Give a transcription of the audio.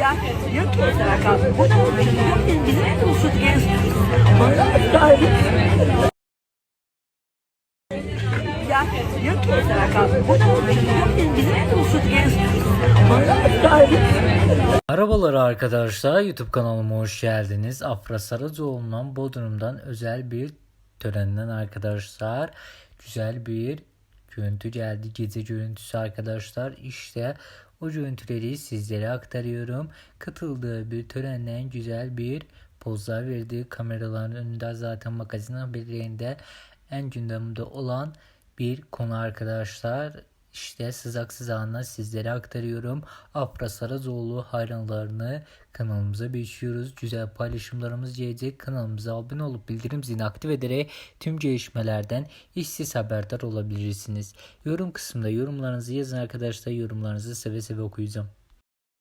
Ya ki mesela kalk. Bu da bizim. Bana sahibi. Ya diyor ki mesela kalk. Bu da bizim uçurdu gelin. Bana sahibi. Merhabalar arkadaşlar YouTube kanalıma hoş geldiniz. Afra Saracoğlu'ndan Bodrum'dan özel bir törenden arkadaşlar güzel bir görüntü geldi. Gece görüntüsü arkadaşlar işte o görüntüleri sizlere aktarıyorum. Katıldığı bir törenden güzel bir pozlar verdi. Kameraların önünde zaten magazin haberlerinde en gündemde olan bir konu arkadaşlar. İşte sızak sızağına sizlere aktarıyorum. Afra Saracoğlu hayranlarını kanalımıza bekliyoruz. Güzel paylaşımlarımız gelecek. Kanalımıza abone olup bildirim zilini aktif ederek tüm gelişmelerden işsiz haberdar olabilirsiniz. Yorum kısmında yorumlarınızı yazın arkadaşlar. Yorumlarınızı seve seve okuyacağım.